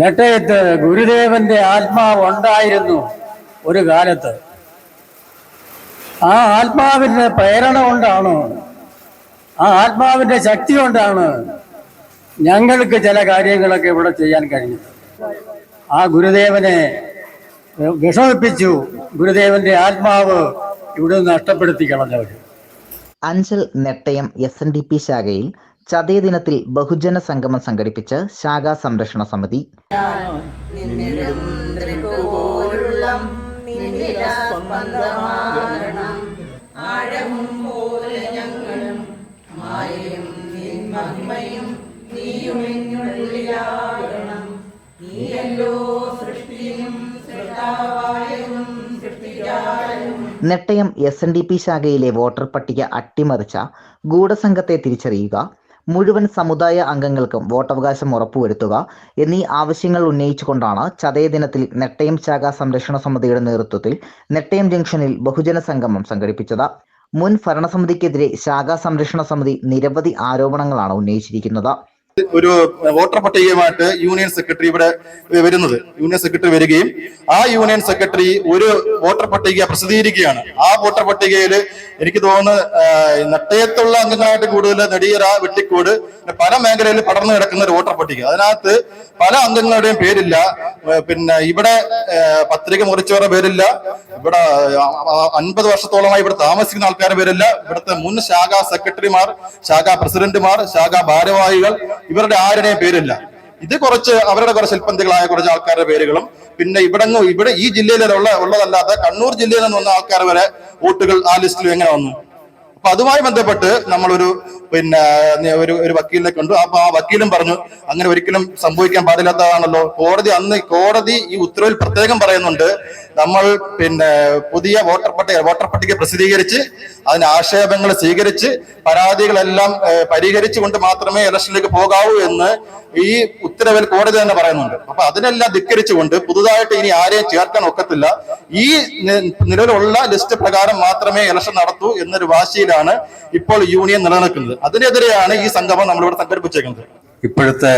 നെട്ടയത്ത് ഗുരുദേവന്റെ ആത്മാവ് ഉണ്ടായിരുന്നു ഒരു കാലത്ത്. ആ ആത്മാവിന്റെ പ്രേരണ കൊണ്ടാണ് ആ ആത്മാവിന്റെ ശക്തി കൊണ്ടാണ് ഞങ്ങൾക്ക് ചില കാര്യങ്ങളൊക്കെ ഇവിടെ ചെയ്യാൻ കഴിഞ്ഞത്. ആ ഗുരുദേവനെ വിഷമിപ്പിച്ചു. ഗുരുദേവന്റെ ആത്മാവ് ഇവിടെ നഷ്ടപ്പെടുത്തി കളഞ്ഞവർ Anchal Nettayam S N D P ശാഖയിൽ ചതയ ദിനത്തിൽ ബഹുജന സംഗമം സംഘടിപ്പിച്ച് ശാഖാ സംരക്ഷണ സമിതി. Nettayam S N D P ശാഖയിലെ വോട്ടർ പട്ടിക അട്ടിമറിച്ച ഗൂഢസംഘത്തെ തിരിച്ചറിയുക. മുഴുവൻ സമുദായ അംഗങ്ങൾക്കും വോട്ടവകാശം ഉറപ്പുവരുത്തുക എന്നീ ആവശ്യങ്ങൾ ഉന്നയിച്ചുകൊണ്ടാണ് ചതയ ദിനത്തിൽ നെട്ടയം ശാഖ സംരക്ഷണ സമിതിയുടെ നേതൃത്വത്തിൽ നെട്ടയം ജംഗ്ഷനിൽ ബഹുജന സംഗമം സംഘടിപ്പിച്ചത്. മുൻ ഭരണസമിതിക്കെതിരെ ശാഖാ സംരക്ഷണ സമിതി നിരവധി ആരോപണങ്ങളാണ് ഉന്നയിച്ചിരിക്കുന്നത്. ഒരു വോട്ടർ പട്ടികയുമായിട്ട് യൂണിയൻ സെക്രട്ടറി ഇവിടെ വരുന്നത്. യൂണിയൻ സെക്രട്ടറി വരികയും ആ യൂണിയൻ സെക്രട്ടറി ഒരു വോട്ടർ പട്ടിക പ്രസിദ്ധീകരിക്കുകയാണ്. ആ വോട്ടർ പട്ടികയിൽ എനിക്ക് തോന്നുന്നു നട്ടയത്തുള്ള അംഗങ്ങളായിട്ട് കൂടുതൽ നെടിയറ വെട്ടിക്കോട് പല മേഖലയിൽ പടർന്നു കിടക്കുന്ന ഒരു വോട്ടർ പട്ടിക. അതിനകത്ത് പല അംഗങ്ങളുടെയും പേരില്ല. പിന്നെ ഇവിടെ പത്രിക മുറിച്ചവരുടെ പേരില്ല. ഇവിടെ അൻപത് വർഷത്തോളമായി ഇവിടെ താമസിക്കുന്ന ആൾക്കാരുടെ പേരില്ല. ഇവിടുത്തെ മുൻ ശാഖാ സെക്രട്ടറിമാർ ശാഖാ പ്രസിഡന്റുമാർ ശാഖാ ഭാരവാഹികൾ ഇവരുടെ ആരുടെയും പേരില്ല. ഇത് കുറച്ച് അവരുടെ കുറച്ച് ശില്പന്തികളായ കുറച്ച് ആൾക്കാരുടെ പേരുകളും പിന്നെ ഇവിടെ ഇവിടെ ഈ ജില്ലയിലുള്ള ഉള്ളതല്ലാത്ത കണ്ണൂർ ജില്ലയിൽ നിന്ന് വന്ന ആൾക്കാർ വരെ വോട്ടുകൾ ആ ലിസ്റ്റിൽ എങ്ങനെ വന്നു? അപ്പൊ അതുമായി ബന്ധപ്പെട്ട് നമ്മളൊരു പിന്നെ ഒരു ഒരു വക്കീലിനെ കണ്ടു. അപ്പൊ ആ വക്കീലും പറഞ്ഞു അങ്ങനെ ഒരിക്കലും സംഭവിക്കാൻ പാടില്ലാത്തതാണല്ലോ. കോടതി അന്ന് കോടതി ഈ ഉത്തരവിൽ പ്രത്യേകം പറയുന്നുണ്ട്. നമ്മൾ പിന്നെ പുതിയ വോട്ടർ പട്ടിക വോട്ടർ പട്ടിക പ്രസിദ്ധീകരിച്ച് അതിന് ആക്ഷേപങ്ങൾ സ്വീകരിച്ച് പരാതികളെല്ലാം പരിഹരിച്ചുകൊണ്ട് മാത്രമേ ഇലക്ഷനിലേക്ക് പോകാവൂ എന്ന് ഈ ഉത്തരവിൽ കോടതി തന്നെ പറയുന്നുണ്ട്. അപ്പൊ അതിനെല്ലാം ധിക്കരിച്ചുകൊണ്ട് പുതുതായിട്ട് ഇനി ആരെയും ചേർക്കാൻ ഒക്കത്തില്ല. ഈ നിലവിലുള്ള ലിസ്റ്റ് പ്രകാരം മാത്രമേ ഇലക്ഷൻ നടത്തൂ എന്നൊരു വാശിയിലാണ് ഇപ്പോൾ യൂണിയൻ നിലനിൽക്കുന്നത്. അതിനെതിരെയാണ് ഈ സംഗമം നമ്മളിവിടെ സംഘടിപ്പിച്ചേക്കുന്നത്. ഇപ്പോഴത്തെ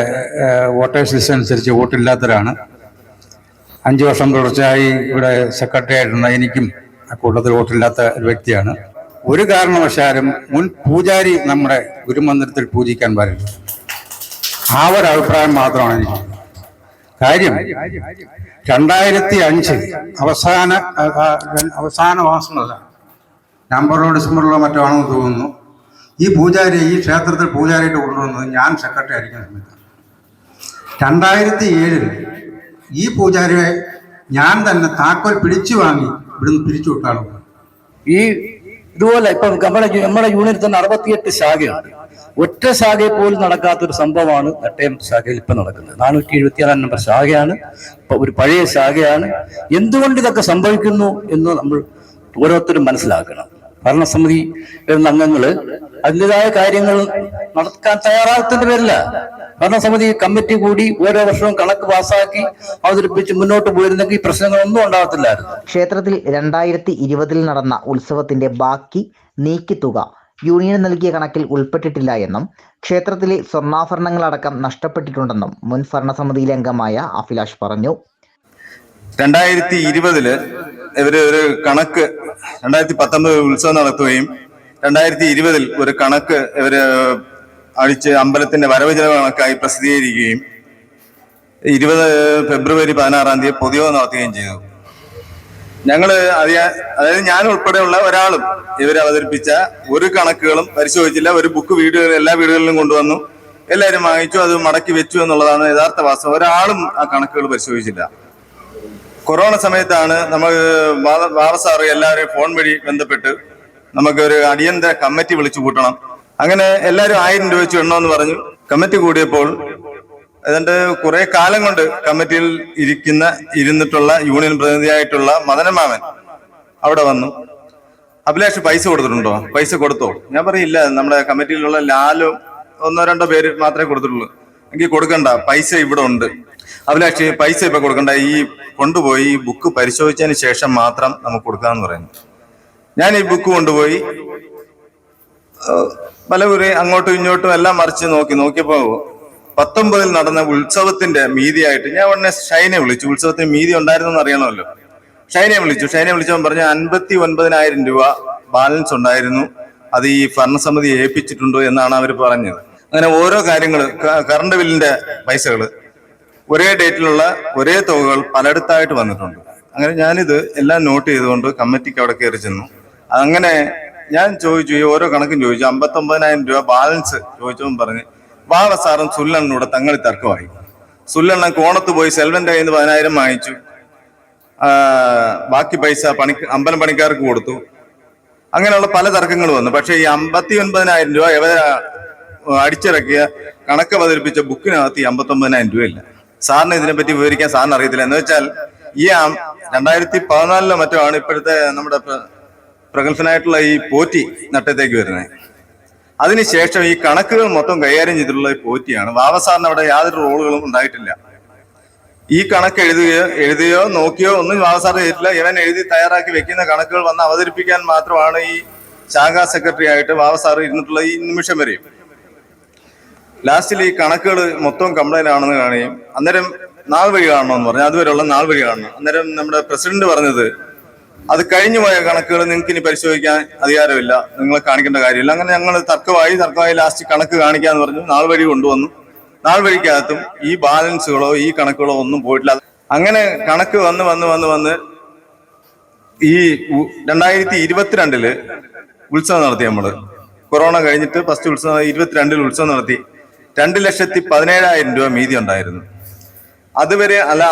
വോട്ടേഴ്സ് ലിസ്റ്റ് അനുസരിച്ച് വോട്ടില്ലാത്തവരാണ്. അഞ്ച് വർഷം തുടർച്ചയായി ഇവിടെ സെക്രട്ടറി ആയിട്ടുള്ള എനിക്കും കൂട്ടത്തിൽ വോട്ടില്ലാത്ത ഒരു വ്യക്തിയാണ്. ഒരു കാരണവശാലും മുൻ പൂജാരി നമ്മുടെ ഗുരുമന്ദിരത്തിൽ പൂജിക്കാൻ പാടില്ല. ആ ഒരു അഭിപ്രായം മാത്രമാണ് എനിക്ക്. കാര്യം രണ്ടായിരത്തി അഞ്ച് അവസാന അവസാന മാസമല്ല. നവംബറിലോ ഡിസംബറിലോ മറ്റോ ആണെന്ന് തോന്നുന്നു. ഈ പൂജാരി ഈ ക്ഷേത്രത്തിൽ പൂജാരിയായിട്ട് കൊണ്ടുവന്നത് ഞാൻ സെക്രട്ടറി ആയിരിക്കുന്ന സമയത്താണ്. രണ്ടായിരത്തി ഏഴിൽ ഈ പൂജാരിയെ ഞാൻ തന്നെ താക്കോൽ പിടിച്ചു വാങ്ങി ഇവിടുന്ന് പിരിച്ചു വിട്ടാണ്. ഈ ഇതുപോലെ ഇപ്പൊ നമ്മുടെ നമ്മുടെ യൂണിയനിൽ തന്നെ അറുപത്തിയെട്ട് ശാഖയാണ് ഒറ്റ ശാഖയിൽ പോലും നടക്കാത്ത ഒരു സംഭവമാണ് നെട്ടയം ശാഖയിൽ ഇപ്പൊ നടക്കുന്നത്. നാനൂറ്റി എഴുപത്തി ആറാം നമ്പർ ശാഖയാണ് ഒരു പഴയ ശാഖയാണ്. എന്തുകൊണ്ട് ഇതൊക്കെ സംഭവിക്കുന്നു എന്ന് നമ്മൾ ഓരോരുത്തരും മനസ്സിലാക്കണം. ഭരണസമിതി അംഗങ്ങൾ അതിന്റെതായ കാര്യങ്ങൾ നടക്കാൻ തയ്യാറാകത്തിന്റെ പേരില്ല ഭരണസമിതി കമ്മിറ്റി കൂടി ഓരോ വർഷവും കണക്ക് പാസ്സാക്കി അവതരിപ്പിച്ച് മുന്നോട്ട് പോയിരുന്നെങ്കിൽ പ്രശ്നങ്ങളൊന്നും ഉണ്ടാകത്തില്ലായിരുന്നു. ക്ഷേത്രത്തിൽ രണ്ടായിരത്തി ഇരുപതിൽ നടന്ന ഉത്സവത്തിന്റെ ബാക്കി നീക്കി തുക യൂണിയൻ നൽകിയ കണക്കിൽ ഉൾപ്പെട്ടിട്ടില്ല എന്നും ക്ഷേത്രത്തിലെ സ്വർണാഭരണങ്ങളടക്കം നഷ്ടപ്പെട്ടിട്ടുണ്ടെന്നും മുൻ ഭരണസമിതിയിലെ അംഗമായ അഭിലാഷ് പറഞ്ഞു. രണ്ടായിരത്തി ഇരുപതിൽ ഇവർ ഒരു കണക്ക് രണ്ടായിരത്തി പത്തൊമ്പത് ഉത്സവം നടത്തുകയും രണ്ടായിരത്തി ഇരുപതിൽ ഒരു കണക്ക് ഇവർ അഴിച്ച് അമ്പലത്തിന്റെ വരവ് ചെലവ് കണക്കായി പ്രസിദ്ധീകരിക്കുകയും ഇരുപത് ഫെബ്രുവരി പതിനാറാം തീയതി പൊതുയോഗം നടത്തുകയും ചെയ്തു. ഞങ്ങൾ അറിയാൻ അതായത് ഞാൻ ഉൾപ്പെടെയുള്ള ഒരാളും ഇവർ അവതരിപ്പിച്ച ഒരു കണക്കുകളും പരിശോധിച്ചില്ല. ഒരു ബുക്ക് വീടുകൾ എല്ലാ വീടുകളിലും കൊണ്ടുവന്നു. എല്ലാവരും വാങ്ങിച്ചു അത് മടക്കി വെച്ചു എന്നുള്ളതാണ് യഥാർത്ഥ വാസ്തവം. ഒരാളും ആ കണക്കുകൾ പരിശോധിച്ചില്ല. കൊറോണ സമയത്താണ് നമ്മൾ ബാബ സാറ് എല്ലാവരെയും ഫോൺ വഴി ബന്ധപ്പെട്ട് നമുക്ക് ഒരു അടിയന്തര കമ്മിറ്റി വിളിച്ചു കൂട്ടണം. അങ്ങനെ എല്ലാവരും ആയിരം രൂപ വെച്ച് എണ്ണമെന്ന് പറഞ്ഞു. കമ്മിറ്റി കൂടിയപ്പോൾ ഏതാണ്ട് കുറെ കാലം കൊണ്ട് കമ്മിറ്റിയിൽ ഇരിക്കുന്ന ഇരുന്നിട്ടുള്ള യൂണിയൻ പ്രതിനിധിയായിട്ടുള്ള മദനമാമൻ അവിടെ വന്നു. അഭിലാഷ് പൈസ കൊടുത്തിട്ടുണ്ടോ? പൈസ കൊടുത്തോ? ഞാൻ പറയില്ല നമ്മുടെ കമ്മിറ്റിയിലുള്ള ലാലും ഒന്നോ രണ്ടോ പേര് മാത്രമേ കൊടുത്തിട്ടുള്ളൂ. എനിക്ക് കൊടുക്കണ്ട പൈസ ഇവിടെ ഉണ്ട്. അഭിലാഷ് പൈസ ഇപ്പൊ കൊടുക്കണ്ട. ഈ കൊണ്ടുപോയി ഈ ബുക്ക് പരിശോധിച്ചതിന് ശേഷം മാത്രം നമുക്ക് കൊടുക്കാന്ന് പറയുന്നു. ഞാൻ ഈ ബുക്ക് കൊണ്ടുപോയി പലവരെ അങ്ങോട്ടും ഇങ്ങോട്ടും എല്ലാം മറിച്ച് നോക്കി നോക്കിയപ്പോ പത്തൊമ്പതിൽ നടന്ന ഉത്സവത്തിന്റെ മീതിയായിട്ട് ഞാൻ ഉടനെ ഷൈനെ വിളിച്ചു. ഉത്സവത്തിന് മീതി ഉണ്ടായിരുന്നെന്ന് അറിയണമല്ലോ. ഷൈനെ വിളിച്ചു. ഷൈനെ വിളിച്ചവൻ പറഞ്ഞു അൻപത്തി ഒൻപതിനായിരം രൂപ ബാലൻസ് ഉണ്ടായിരുന്നു. അത് ഈ ഭരണസമിതി ഏൽപ്പിച്ചിട്ടുണ്ടോ എന്നാണ് അവർ പറഞ്ഞത്. അങ്ങനെ ഓരോ കാര്യങ്ങൾ കറണ്ട് ബില്ലിന്റെ പൈസകൾ ഒരേ ഡേറ്റിലുള്ള ഒരേ തുകകൾ പലയിടത്തായിട്ട് വന്നിട്ടുണ്ട്. അങ്ങനെ ഞാനിത് എല്ലാം നോട്ട് ചെയ്തുകൊണ്ട് കമ്മിറ്റിക്ക് അവിടെ കയറി ചെന്നു. അങ്ങനെ ഞാൻ ചോദിച്ചു ഈ ഓരോ കണക്കും ചോദിച്ചു അമ്പത്തൊമ്പതിനായിരം രൂപ ബാലൻസ് ചോദിച്ചവൻ പറഞ്ഞ് വാവ സാറും സുല്ലണ്ണൂടെ തങ്ങളിൽ തർക്കമായി. സുല്ലണ്ണൻ കോണത്ത് പോയി സെൽവന്റെ കയ്യിൽ നിന്ന് പതിനായിരം വാങ്ങിച്ചു. ബാക്കി പൈസ പണി അമ്പലം പണിക്കാർക്ക് കൊടുത്തു. അങ്ങനെയുള്ള പല തർക്കങ്ങൾ വന്നു. പക്ഷേ ഈ അമ്പത്തി ഒൻപതിനായിരം രൂപ എവരാ അടിച്ചിറക്കിയ കണക്ക് അവതരിപ്പിച്ച ബുക്കിനകത്ത് ഈ അമ്പത്തൊമ്പതിനായിരം രൂപയില്ല സാറിന് ഇതിനെപ്പറ്റി വിവരിക്കാൻ സാറിന് അറിയത്തില്ല എന്ന് വെച്ചാൽ ഈ രണ്ടായിരത്തി പതിനാലിലോ മറ്റോ ആണ് ഇപ്പോഴത്തെ നമ്മുടെ പ്ര- പ്രഗത്ഭനായിട്ടുള്ള ഈ പോറ്റി നട്ടത്തേക്ക് വരുന്നത്. അതിനുശേഷം ഈ കണക്കുകൾ മൊത്തം കൈകാര്യം ചെയ്തിട്ടുള്ള ഈ പോറ്റിയാണ്. വാവ സാറിന് അവിടെ യാതൊരു റോളുകളും ഉണ്ടായിട്ടില്ല. ഈ കണക്ക് എഴുതുകയോ എഴുതുകയോ നോക്കിയോ ഒന്നും വാവ സാർ ചെയ്തിട്ടില്ല. ഇവൻ എഴുതി തയ്യാറാക്കി വെക്കുന്ന കണക്കുകൾ വന്ന് അവതരിപ്പിക്കാൻ മാത്രമാണ് ഈ ശാഖാ സെക്രട്ടറി ആയിട്ട് വാവ സാർ ഇരുന്നിട്ടുള്ള ഈ നിമിഷം വരെയും. ലാസ്റ്റിൽ ഈ കണക്കുകൾ മൊത്തം കംപ്ലൈന്റ് ആണെന്ന് കാണുകയും അന്നേരം നാൾ വഴി കാണണമെന്ന് പറഞ്ഞു. അതുവരെയുള്ള നാൾ വഴി കാണണം. അന്നേരം നമ്മുടെ പ്രസിഡന്റ് പറഞ്ഞത് അത് കഴിഞ്ഞു പോയ കണക്കുകൾ നിങ്ങൾക്ക് ഇനി പരിശോധിക്കാൻ അധികാരമില്ല. നിങ്ങളെ കാണിക്കേണ്ട കാര്യമില്ല. അങ്ങനെ ഞങ്ങൾ തർക്കമായി തർക്കമായി ലാസ്റ്റ് കണക്ക് കാണിക്കാന്ന് പറഞ്ഞു. നാൾ വഴി കൊണ്ടുവന്നു. നാൾ വഴിക്കകത്തും ഈ ബാലൻസുകളോ ഈ കണക്കുകളോ ഒന്നും പോയിട്ടില്ല. അങ്ങനെ കണക്ക് വന്ന് വന്ന് വന്ന് വന്ന് ഈ രണ്ടായിരത്തി ഇരുപത്തിരണ്ടിൽ ഉത്സവം നടത്തി നമ്മൾ കൊറോണ കഴിഞ്ഞിട്ട് ഫസ്റ്റ് ഉത്സവം ഇരുപത്തിരണ്ടിൽ ഉത്സവം നടത്തി. രണ്ട് ലക്ഷത്തി പതിനേഴായിരം രൂപ മീതി ഉണ്ടായിരുന്നു. അതുവരെ അല്ല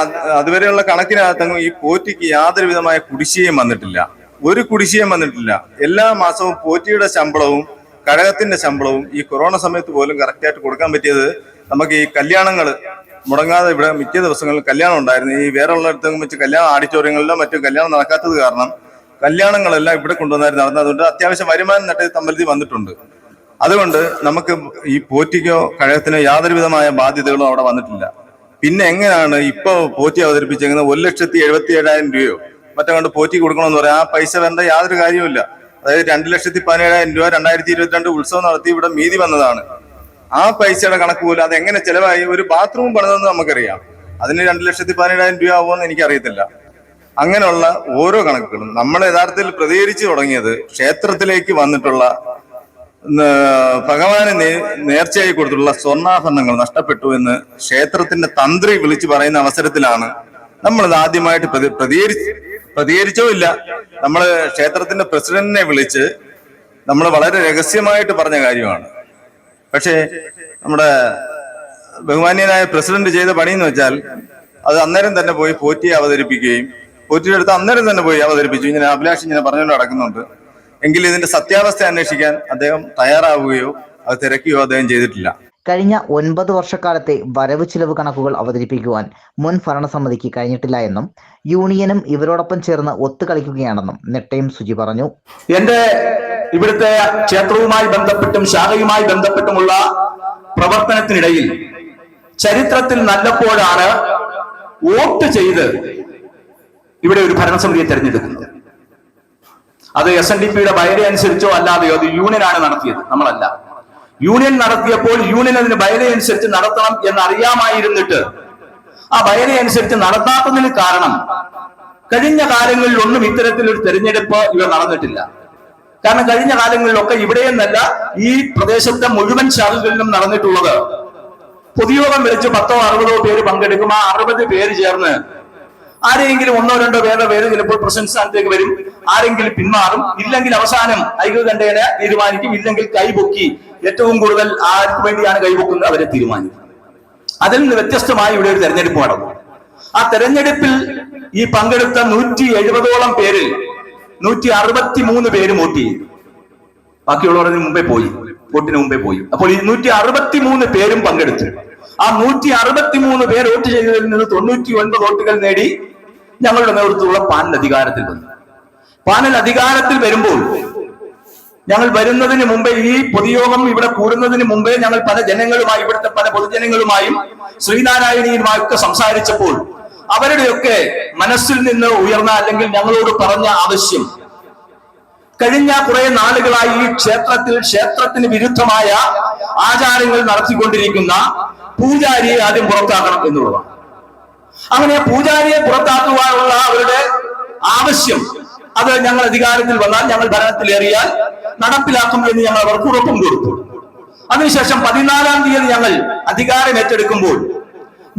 അതുവരെയുള്ള കണക്കിനകത്തങ്ങും ഈ പോറ്റിക്ക് യാതൊരു വിധമായ കുടിശ്ശികയും വന്നിട്ടില്ല. ഒരു കുടിശ്ശികയും വന്നിട്ടില്ല. എല്ലാ മാസവും പോറ്റിയുടെ ശമ്പളവും കഴകത്തിന്റെ ശമ്പളവും ഈ കൊറോണ സമയത്ത് പോലും കറക്റ്റായിട്ട് കൊടുക്കാൻ പറ്റിയത് നമുക്ക് ഈ കല്യാണങ്ങൾ മുടങ്ങാതെ ഇവിടെ മിക്ക ദിവസങ്ങളിൽ കല്യാണം ഉണ്ടായിരുന്നു. ഈ വേറെ ഉള്ളിടത്തും വെച്ച് കല്യാണ ഓഡിറ്റോറിയങ്ങളിലോ മറ്റു കല്യാണം നടക്കാത്തത് കാരണം കല്യാണങ്ങളെല്ലാം ഇവിടെ കൊണ്ടുവന്നായിരുന്നു. നടന്നത് അതുകൊണ്ട് അത്യാവശ്യം വരുമാനം നട്ട് തമ്പലത്തിൽ വന്നിട്ടുണ്ട്. അതുകൊണ്ട് നമുക്ക് ഈ പോറ്റിക്കോ കഴകത്തിനോ യാതൊരുവിധമായ ബാധ്യതകളും അവിടെ വന്നിട്ടില്ല. പിന്നെ എങ്ങനെയാണ് ഇപ്പൊ പോറ്റി അവതരിപ്പിച്ചേക്കുന്നത്? ഒരു ലക്ഷത്തി എഴുപത്തി ഏഴായിരം രൂപയോ? മറ്റേ കൊണ്ട് പോറ്റി കൊടുക്കണമെന്ന് പറയാം. ആ പൈസ വേണ്ട യാതൊരു കാര്യവുമില്ല. അതായത് രണ്ട് ലക്ഷത്തി പതിനേഴായിരം രൂപ രണ്ടായിരത്തി ഇരുപത്തിരണ്ട് ഉത്സവം നടത്തി ഇവിടെ മീതി വന്നതാണ്. ആ പൈസയുടെ കണക്ക് പോലും അത് എങ്ങനെ ചെലവായി? ഒരു ബാത്റൂം പണിതെന്ന് നമുക്കറിയാം. അതിന് രണ്ട് ലക്ഷത്തി പതിനേഴായിരം രൂപ ആവുമെന്ന് എനിക്കറിയത്തില്ല. അങ്ങനെയുള്ള ഓരോ കണക്കുകളും നമ്മൾ യഥാർത്ഥത്തിൽ പ്രതികരിച്ചു തുടങ്ങിയത് ക്ഷേത്രത്തിലേക്ക് വന്നിട്ടുള്ള ഭഗവാന് നേർച്ചയായി കൊടുത്തിട്ടുള്ള സ്വർണാഭരണങ്ങൾ നഷ്ടപ്പെട്ടു എന്ന് ക്ഷേത്രത്തിന്റെ തന്ത്രി വിളിച്ചു പറയുന്ന അവസരത്തിലാണ് നമ്മൾ ഇത് ആദ്യമായിട്ട് പ്രതി- പ്രതികരിച്ച് പ്രതികരിച്ചോ ഇല്ല. നമ്മൾ ക്ഷേത്രത്തിന്റെ പ്രസിഡന്റിനെ വിളിച്ച് നമ്മൾ വളരെ രഹസ്യമായിട്ട് പറഞ്ഞ കാര്യമാണ്. പക്ഷേ നമ്മുടെ ബഹുമാന്യനായ പ്രസിഡന്റ് ചെയ്ത പണി എന്ന് വെച്ചാൽ അത് അന്നേരം തന്നെ പോയി പോറ്റി അവതരിപ്പിക്കുകയും പോറ്റിയുടെ അടുത്ത് അന്നേരം തന്നെ പോയി അവതരിപ്പിച്ചു. ഇങ്ങനെ അഭിലാഷം ഇങ്ങനെ പറഞ്ഞുകൊണ്ട് നടക്കുന്നുണ്ട്. എങ്കിൽ ഇതിന്റെ സത്യാവസ്ഥ അന്വേഷിക്കാൻ അദ്ദേഹം തയ്യാറാവുകയോ അത് തിരക്കുകയോ അദ്ദേഹം ചെയ്തിട്ടില്ല. കഴിഞ്ഞ ഒൻപത് വർഷക്കാലത്തെ വരവ് ചിലവ് കണക്കുകൾ അവതരിപ്പിക്കുവാൻ മുൻ ഭരണസമിതിക്ക് കഴിഞ്ഞിട്ടില്ല എന്നും യൂണിയനും ഇവരോടൊപ്പം ചേർന്ന് ഒത്തുകളിക്കുകയാണെന്നും നെട്ടയും സുജി പറഞ്ഞു. എന്റെ ഇവിടുത്തെ ക്ഷേത്രവുമായി ബന്ധപ്പെട്ടും ശാഖയുമായി ബന്ധപ്പെട്ടുമുള്ള പ്രവർത്തനത്തിനിടയിൽ ചരിത്രത്തിൽ നല്ലപ്പോഴാണ് വോട്ട് ചെയ്ത് ഇവിടെ ഒരു ഭരണസമിതിയെ തെരഞ്ഞെടുക്കുന്നത്. അത് എസ് എൻ ഡി പിയുടെ ബയലേ അനുസരിച്ചോ അല്ലാതെയോ അത് ആണ് നടത്തിയത് നമ്മളല്ല. യൂണിയൻ നടത്തിയപ്പോൾ യൂണിയൻ അതിന് ബൈലി അനുസരിച്ച് നടത്തണം എന്ന് അറിയാമായിരുന്നിട്ട് ആ ബൈലി അനുസരിച്ച് നടത്താത്തതിന് കാരണം കഴിഞ്ഞ കാലങ്ങളിൽ കാലങ്ങളിലൊന്നും ഇത്തരത്തിലൊരു തെരഞ്ഞെടുപ്പ് ഇവർ നടന്നിട്ടില്ല. കാരണം കഴിഞ്ഞ കാലങ്ങളിലൊക്കെ ഇവിടെയെന്നല്ല ഈ പ്രദേശത്തെ മുഴുവൻ ശാഖകളിലും നടന്നിട്ടുള്ളത്. പൊതുയോഗം വിളിച്ച് പത്തോ അറുപതോ പേര് പങ്കെടുക്കും. ആ അറുപത് പേര് ചേർന്ന് ആരെങ്കിലും ഒന്നോ രണ്ടോ പേരുടെ പേര് ചിലപ്പോൾ പ്രസിഡന്റ് സ്ഥാനത്തേക്ക് വരും. ആരെങ്കിലും പിന്മാറും. ഇല്ലെങ്കിൽ അവസാനം ഐക്യകണ്ഠേന തീരുമാനിക്കും. ഇല്ലെങ്കിൽ കൈപൊക്കി ഏറ്റവും കൂടുതൽ ആർക്ക് വേണ്ടിയാണ് കൈപൊക്കുന്നത്? അവരെ തീരുമാനിക്കും. അതിൽ നിന്ന് വ്യത്യസ്തമായി ഇവിടെ ഒരു തെരഞ്ഞെടുപ്പ് നടന്നു. ആ തെരഞ്ഞെടുപ്പിൽ ഈ പങ്കെടുത്ത നൂറ്റി എഴുപതോളം പേരിൽ നൂറ്റി അറുപത്തി മൂന്ന് പേര് വോട്ട് ചെയ്തു. ബാക്കിയുള്ളവരുടെ മുമ്പേ പോയി. വോട്ടിന് മുമ്പേ പോയി. അപ്പോൾ ഈ നൂറ്റി അറുപത്തി മൂന്ന് പേരും പങ്കെടുത്തു. ആ നൂറ്റി അറുപത്തി മൂന്ന് പേർ വോട്ട് ചെയ്തതിൽ നിന്ന് തൊണ്ണൂറ്റി ഒൻപത് വോട്ടുകൾ നേടി ഞങ്ങളുടെ നേതൃത്വമുള്ള പാനൽ അധികാരത്തിൽ വന്നു. പാനൽ അധികാരത്തിൽ വരുമ്പോൾ ഞങ്ങൾ വരുന്നതിന് മുമ്പേ ഈ പൊതുയോഗം ഇവിടെ കൂടുന്നതിന് മുമ്പേ ഞങ്ങൾ പല ജനങ്ങളുമായി ഇവിടുത്തെ പല പൊതുജനങ്ങളുമായും ശ്രീനാരായണീയുമായൊക്കെ സംസാരിച്ചപ്പോൾ അവരുടെയൊക്കെ മനസ്സിൽ നിന്ന് ഉയർന്ന അല്ലെങ്കിൽ ഞങ്ങളോട് പറഞ്ഞ ആവശ്യം കഴിഞ്ഞ കുറെ നാളുകളായി ഈ ക്ഷേത്രത്തിൽ ക്ഷേത്രത്തിന് വിരുദ്ധമായ ആചാരങ്ങൾ നടത്തിക്കൊണ്ടിരിക്കുന്ന പൂജാരിയെ ആദ്യം പുറത്താക്കണം എന്നുള്ളതാണ്. അങ്ങനെ പൂജാരിയെ പുറത്താക്കുവാനുള്ള അവരുടെ ആവശ്യം. അത് ഞങ്ങൾ അധികാരത്തിൽ വന്നാൽ ഞങ്ങൾ ഭരണത്തിലേറിയാൽ നടപ്പിലാക്കും എന്ന് ഞങ്ങൾ അവർക്ക് ഉറപ്പും കൊടുത്തു. അതിനുശേഷം പതിനാലാം തീയതി ഞങ്ങൾ അധികാരം ഏറ്റെടുക്കുമ്പോൾ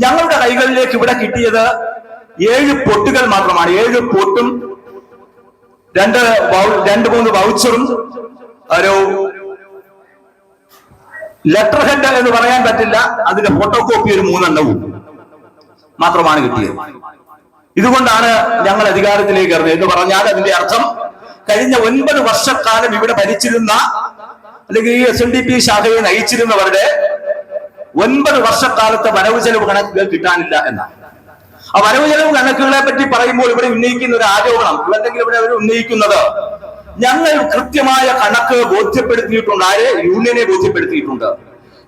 ഞങ്ങളുടെ കൈകളിലേക്ക് ഇവിടെ കിട്ടിയത് ഏഴ് പൊട്ടുകൾ മാത്രമാണ്. ഏഴ് പൊട്ടും രണ്ട് രണ്ട് മൂന്ന് വൗച്ചറും ഒരു ലെറ്റർ ഹെഡ് എന്ന് പറയാൻ പറ്റില്ല. അതിന്റെ ഫോട്ടോ കോപ്പി ഒരു മൂന്നെണ്ണവും. മാത്രമാണ് കിട്ടിയത്. ഇതുകൊണ്ടാണ് ഞങ്ങൾ അധികാരത്തിലേക്ക് ഇറങ്ങിയത് എന്ന് പറഞ്ഞാൽ അതിന്റെ അർത്ഥം കഴിഞ്ഞ ഒൻപത് വർഷക്കാലം ഇവിടെ ഭരിച്ചിരുന്ന അല്ലെങ്കിൽ ഈ എസ് എൻ ഡി പി ശാഖയെ നയിച്ചിരുന്നവരുടെ ഒൻപത് വർഷക്കാലത്തെ വരവ് ചെലവ് കണക്കുകൾ കിട്ടാനില്ല എന്നാണ്. ആ വരവ് ചെലവ് കണക്കുകളെ പറ്റി പറയുമ്പോൾ ഇവിടെ ഉന്നയിക്കുന്ന ഒരു ആരോപണം അല്ലെങ്കിൽ ഇവിടെ അവർ ഉന്നയിക്കുന്നത് ഞങ്ങൾ കൃത്യമായ കണക്ക് ബോധ്യപ്പെടുത്തിയിട്ടുണ്ട്. ആരെ? യൂണിയനെ ബോധ്യപ്പെടുത്തിയിട്ടുണ്ട്.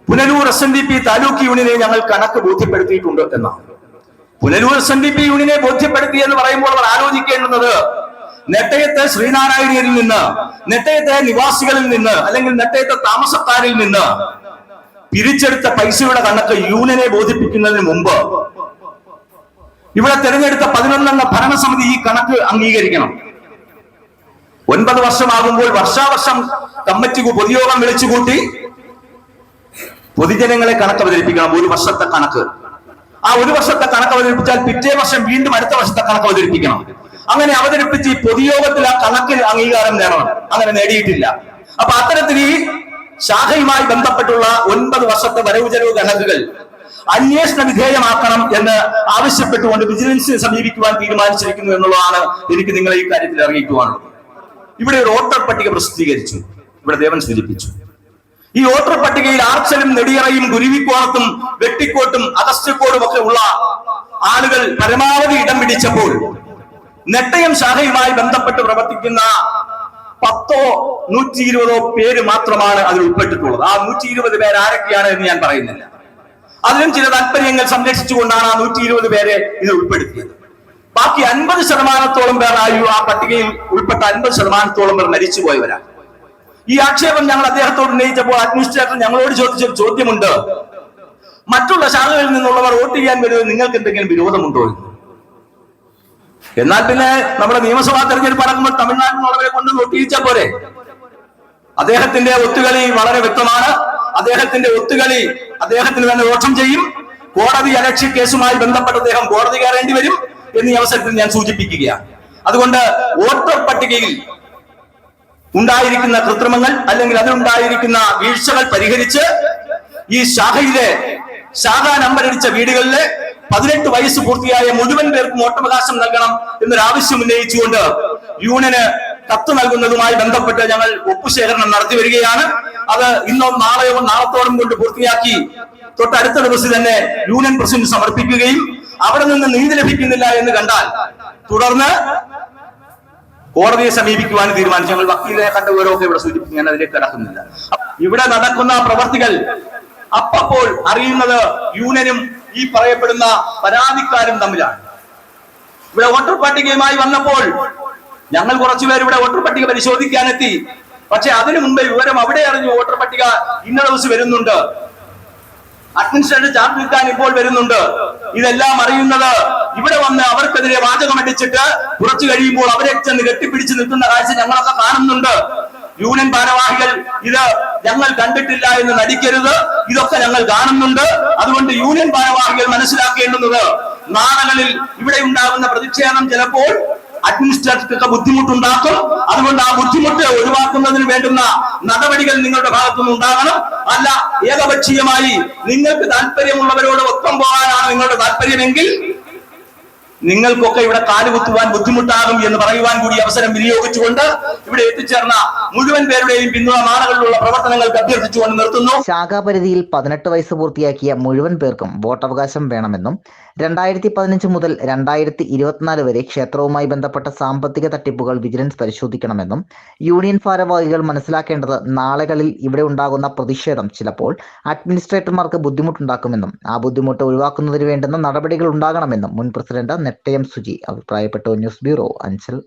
Punalur S N D P taluk യൂണിയനെ ഞങ്ങൾ കണക്ക് ബോധ്യപ്പെടുത്തിയിട്ടുണ്ട് എന്നാണ്. Punalur S N D P യൂണിയനെ ബോധ്യപ്പെടുത്തി എന്ന് പറയുമ്പോൾ അവർ ആലോചിക്കേണ്ടുന്നത് നെട്ടയത്തെ ശ്രീനാരായണീയരിൽ നിന്ന് നെട്ടയത്തെ നിവാസികളിൽ നിന്ന് അല്ലെങ്കിൽ നെട്ടയത്തെ താമസക്കാരിൽ നിന്ന് പിരിച്ചെടുത്ത പൈസയുടെ കണക്ക് യൂണിയനെ ബോധിപ്പിക്കുന്നതിന് മുമ്പ് ഇവിടെ തെരഞ്ഞെടുത്ത പതിനൊന്നംഗ ഭരണസമിതി ഈ കണക്ക് അംഗീകരിക്കണം. ഒൻപത് വർഷമാകുമ്പോൾ വർഷാവർഷം കമ്മിറ്റി പൊതുയോഗം വിളിച്ചുകൂട്ടി പൊതുജനങ്ങളെ കണക്ക് അവതരിപ്പിക്കണം ഒരു വർഷത്തെ കണക്ക്. ആ ഒരു വർഷത്തെ കണക്ക് അവതരിപ്പിച്ചാൽ പിറ്റേ വർഷം വീണ്ടും അടുത്ത വർഷത്തെ കണക്ക് അവതരിപ്പിക്കണം. അങ്ങനെ അവതരിപ്പിച്ച് ഈ പൊതുയോഗത്തിൽ ആ കണക്കിൽ അംഗീകാരം നേടണം. അങ്ങനെ നേടിയിട്ടില്ല. അപ്പൊ അത്തരത്തിൽ ഈ ശാഖയുമായി ബന്ധപ്പെട്ടുള്ള ഒൻപത് വർഷത്തെ വരവ് ചെലവ് കണക്കുകൾ അന്വേഷണ വിധേയമാക്കണം എന്ന് ആവശ്യപ്പെട്ടുകൊണ്ട് വിജിലൻസിനെ സമീപിക്കുവാൻ തീരുമാനിച്ചിരിക്കുന്നു എന്നുള്ളതാണ് എനിക്ക് നിങ്ങളെ ഈ കാര്യത്തിൽ അറിയിക്കുവാനുള്ളത്. ഇവിടെ ഒരു വോട്ടർ പട്ടിക പ്രസിദ്ധീകരിച്ചു. ഇവിടെ ദേവൻ സൂചിപ്പിച്ചു. ഈ വോട്ടർ പട്ടികയിൽ ആർച്ചലും നെടിയറയും ഗുരുവിക്കോണത്തും വെട്ടിക്കോട്ടും അഗസ്റ്റ്യക്കോടും ഒക്കെ ഉള്ള ആളുകൾ പരമാവധി ഇടം പിടിച്ചപ്പോൾ നെട്ടയം ശാഖയുമായി ബന്ധപ്പെട്ട് പ്രവർത്തിക്കുന്ന പത്തോ നൂറ്റി ഇരുപതോ പേര് മാത്രമാണ് അതിൽ ഉൾപ്പെട്ടിട്ടുള്ളത്. ആ നൂറ്റി ഇരുപത് പേര് ആരൊക്കെയാണ് എന്ന് ഞാൻ പറയുന്നില്ല. അതിലും ചില താല്പര്യങ്ങൾ സംരക്ഷിച്ചുകൊണ്ടാണ് ആ നൂറ്റി ഇരുപത് പേരെ ഇത് ഉൾപ്പെടുത്തിയത്. ബാക്കി അൻപത് ശതമാനത്തോളം പേർ ആ യു- ആ പട്ടികയിൽ ഉൾപ്പെട്ട അൻപത് ശതമാനത്തോളം പേർ മരിച്ചുപോയവരാണ്. ഈ ആക്ഷേപം ഞങ്ങൾ അദ്ദേഹത്തോട് ഉന്നയിച്ചപ്പോൾ അഡ്മിനിസ്ട്രേറ്റർ ഞങ്ങളോട് ചോദിച്ച ചോദ്യമുണ്ട്. മറ്റുള്ള ശാഖകളിൽ നിന്നുള്ളവർ വോട്ട് ചെയ്യാൻ വരുന്നത് നിങ്ങൾക്ക് എന്തെങ്കിലും വിരോധമുണ്ടോ എന്ന്? എന്നാൽ പിന്നെ നമ്മുടെ നിയമസഭാ തെരഞ്ഞെടുപ്പ് നടക്കുമ്പോൾ തമിഴ്നാട്ടിലുള്ളവരെ കൊണ്ട് വോട്ട് ചെയ്യിച്ചാൽ പോരെ? അദ്ദേഹത്തിന്റെ ഒത്തുകളി വളരെ വ്യക്തമാണ്. അദ്ദേഹത്തിന്റെ ഒത്തുകളി അദ്ദേഹത്തിന് തന്നെ ദോഷം ചെയ്യും. കോടതി അലക്ഷ്യ കേസുമായി ബന്ധപ്പെട്ട് അദ്ദേഹം കോടതി കയറേണ്ടി വരും എന്നീ അവസരത്തിൽ ഞാൻ സൂചിപ്പിക്കുകയാണ്. അതുകൊണ്ട് വോട്ടർ പട്ടികയിൽ ഉണ്ടായിരിക്കുന്ന കൃത്രിമങ്ങൾ അല്ലെങ്കിൽ അതിലുണ്ടായിരിക്കുന്ന വീഴ്ചകൾ പരിഹരിച്ച് ഈ ശാഖയിലെ ശാഖ നമ്പരടിച്ച വീടുകളിലെ പതിനെട്ട് വയസ്സ് പൂർത്തിയായ മുഴുവൻ പേർക്കും വോട്ടവകാശം നൽകണം എന്നൊരാവശ്യം ഉന്നയിച്ചുകൊണ്ട് യൂണിയന് കത്ത് നൽകുന്നതുമായി ബന്ധപ്പെട്ട് ഞങ്ങൾ ഒപ്പുശേഖരണം നടത്തി വരികയാണ്. അത് ഇന്നോ നാളെയോ നാളത്തോളം കൊണ്ട് പൂർത്തിയാക്കി തൊട്ടടുത്ത ദിവസം തന്നെ യൂണിയൻ പ്രസിഡന്റ് സമർപ്പിക്കുകയും അവിടെ നിന്ന് നീതി ലഭിക്കുന്നില്ല എന്ന് കണ്ടാൽ തുടർന്ന് കോടതിയെ സമീപിക്കുവാൻ തീരുമാനിച്ചു. ഞങ്ങൾ വക്കീലെ കണ്ട വിവരമൊക്കെ ഇവിടെ സൂചിപ്പിക്കും ഞാൻ അതിലേക്ക് കടക്കുന്നില്ല. ഇവിടെ നടക്കുന്ന പ്രവർത്തികൾ അപ്പപ്പോൾ അറിയുന്നത് യൂണിയനും ഈ പറയപ്പെടുന്ന പരാതിക്കാരും തമ്മിലാണ്. ഇവിടെ വോട്ടർ പട്ടികയുമായി വന്നപ്പോൾ ഞങ്ങൾ കുറച്ചുപേർ ഇവിടെ വോട്ടർ പട്ടിക പരിശോധിക്കാനെത്തി. പക്ഷെ അതിനു മുമ്പേ വിവരം അവിടെ അറിഞ്ഞു വോട്ടർ പട്ടിക ഇന്ന ദിവസം വരുന്നുണ്ട്. അഡ്മിനിസ്ട്രേറ്റർ ചാർജ് നിൽക്കാൻ ഇപ്പോൾ വരുന്നുണ്ട്. ഇതെല്ലാം അറിയുന്നത് ഇവിടെ വന്ന് അവർക്കെതിരെ വാചകം അടിച്ചിട്ട് കുറച്ചു കഴിയുമ്പോൾ അവരെ ചെന്ന് കെട്ടിപ്പിടിച്ച് നിൽക്കുന്ന കാഴ്ച ഞങ്ങളൊക്കെ കാണുന്നുണ്ട്. യൂണിയൻ ഭാരവാഹികൾ ഇത് ഞങ്ങൾ കണ്ടിട്ടില്ല എന്ന് നടിക്കരുത്. ഇതൊക്കെ ഞങ്ങൾ കാണുന്നുണ്ട്. അതുകൊണ്ട് യൂണിയൻ ഭാരവാഹികൾ മനസ്സിലാക്കേണ്ടുന്നത് നാളുകളിൽ ഇവിടെ ഉണ്ടാകുന്ന പ്രതിഷേധം ചിലപ്പോൾ അഡ്മിനിസ്ട്രേറ്റർക്ക് ബുദ്ധിമുട്ടുണ്ടാക്കും. അതുകൊണ്ട് ആ ബുദ്ധിമുട്ട് ഒഴിവാക്കുന്നതിന് വേണ്ടുന്ന നടപടികൾ നിങ്ങളുടെ ഭാഗത്തുനിന്ന് ഉണ്ടാകണം. അല്ല ഏകപക്ഷീയമായി നിങ്ങൾക്ക് താല്പര്യമുള്ളവരോട് ഒപ്പം പോകാനാണ് നിങ്ങളുടെ താല്പര്യമെങ്കിൽ നിങ്ങൾക്കൊക്കെ ഇവിടെ കാലുകുത്തുവാൻ ബുദ്ധിമുട്ടാകും എന്ന് പറയുവാൻ കൂടി അവസരം വിനിയോഗിച്ചുകൊണ്ട് ഇവിടെ എത്തിച്ചേർന്ന മുഴുവൻ പേരുടെയും പിന്തുണ നാളുകളിലുള്ള പ്രവർത്തനങ്ങൾക്ക് അഭ്യർത്ഥിച്ചുകൊണ്ട് നിർത്തുന്നു. ശാഖാപരിധിയിൽ പതിനെട്ട് വയസ്സ് പൂർത്തിയാക്കിയ മുഴുവൻ പേർക്കും വോട്ടവകാശം വേണമെന്നും രണ്ടായിരത്തി പതിനഞ്ച് മുതൽ രണ്ടായിരത്തി ഇരുപത്തിനാല് വരെ ക്ഷേത്രവുമായി ബന്ധപ്പെട്ട സാമ്പത്തിക തട്ടിപ്പുകൾ വിജിലൻസ് പരിശോധിക്കണമെന്നും യൂണിയൻ ഭാരവാഹികൾ മനസ്സിലാക്കേണ്ടത് നാളുകളിൽ ഇവിടെ ഉണ്ടാകുന്ന പ്രതിഷേധം ചിലപ്പോൾ അഡ്മിനിസ്ട്രേറ്റർമാർക്ക് ബുദ്ധിമുട്ടുണ്ടാക്കുമെന്നും ആ ബുദ്ധിമുട്ട് ഒഴിവാക്കുന്നതിന് വേണ്ടുന്ന നടപടികൾ ഉണ്ടാകണമെന്നും മുൻ പ്രസിഡന്റ് നെട്ടയം സുജി അഭിപ്രായപ്പെട്ടു. News bureau Anchal.